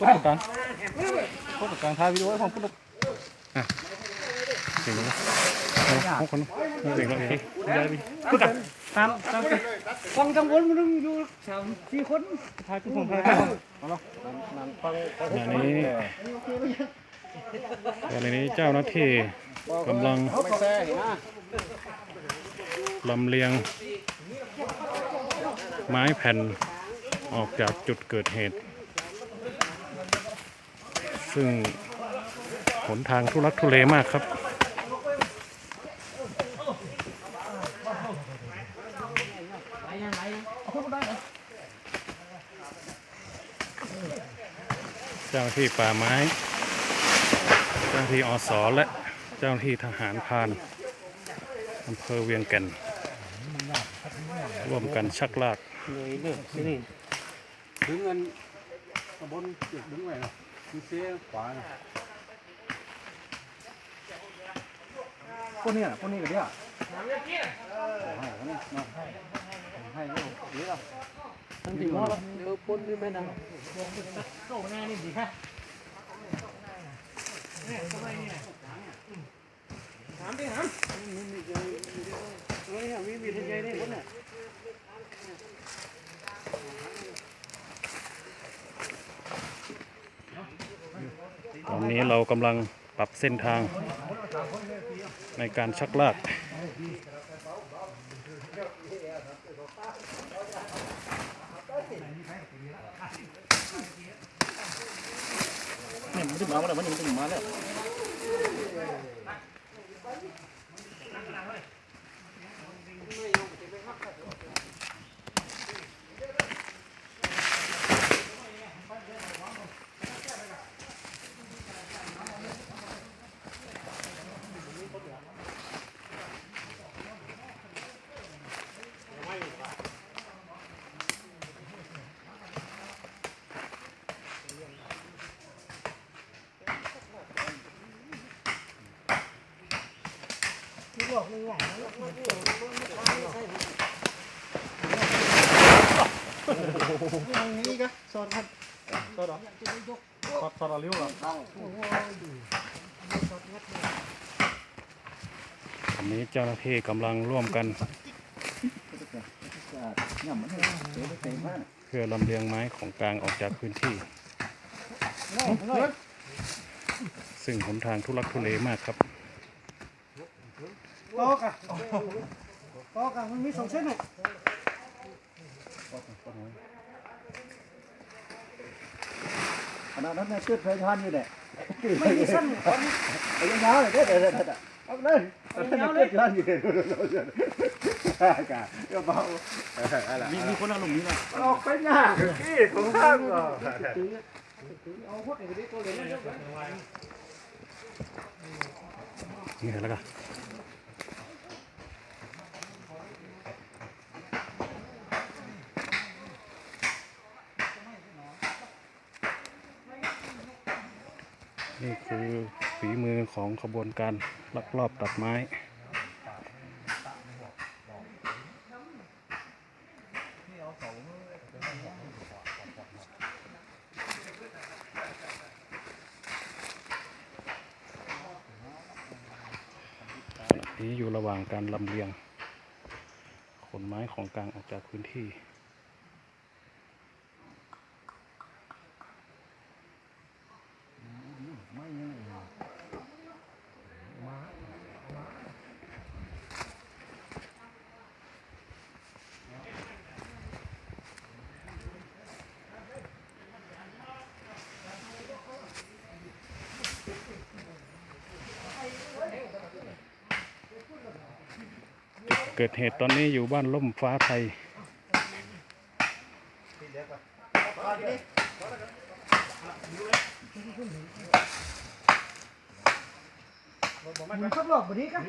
พุทธการพุทธการถ่ายวิดีโอให้ผมพุทธอะเก่งเลยของคนเก่งเลยได้ดิพุทธการตามตามฟังจังวนมันองอยู่สามสี่คนถ่ายทุกคนถ่ายเอาละขณะนี้ขณะนี้เจ้าหน้าที่กำลังลำเลียง ไม้แผ่นออกจากจุดเกิดเหตุ ซึ่งหนทางทุลักทุเลมากครับ เจ้าหน้าที่ป่าไม้ เจ้าหน้าที่อสและเจ้าหน้าที่ทหารพานอำเภอเวียงแก่นร่วมกันชักลากเลยเลิกที่นี่ถึงเงินบนจุดดึงไว้เนาะ มีเสียขวาเนาะคนนี้อะคนนี้ก็เดียวให้คนนี้เนาะให้ก็เดี๋ยวทั้งที่ว่าเดี๋ยวปนนี่ไม่ดังโตแน่นี่ดีค่ะถามดิถามมีมีมีมีทะเลนี่คนเนี่ย ตอนนี้เรากำลังปรับเส้นทางในการชักลาก เนี่ยมันถึงมาแล้วมันถึงมาแล้ว นี่ก็สอดครับสอดหรอสอดสอดเอาลิ้วหรอตอนนี้เจ้าหน้าที่กำลังร่วมกัน เพื่อลำเลียงไม้ของกลางออกจากพื้นที่ ซึ่งหนทางทุลักทุเลมากครับ ปอกอะปอกอะมันมีสองเส้นอะขณะนั้นเนี่ยชืดเพลทานอยู่เนี่ยไม่มีเส้นเอายาวๆเลยเด้อเด้อเด้อเด้อเอาเลยเอาเลยชืดเพลทานอยู่เนี่ยอากาศก็เบาอะไรมีมีคนอารมณ์นี้นะออกไปหน้าขี้ของข้างก็เอาพวกไอ้ที่ตัวเล็กนี่นี่แล้วก็ นี่คือฝีมือของขบวนการลักลอบตัดไม้นี้อยู่ระหว่างการลำเลียงขนไม้ของกลางออกจากพื้นที่ เกิดเหตุตอนนี้อยู่บ้านล่มฟ้าไทย มันขับหลอกแบบนี้กัน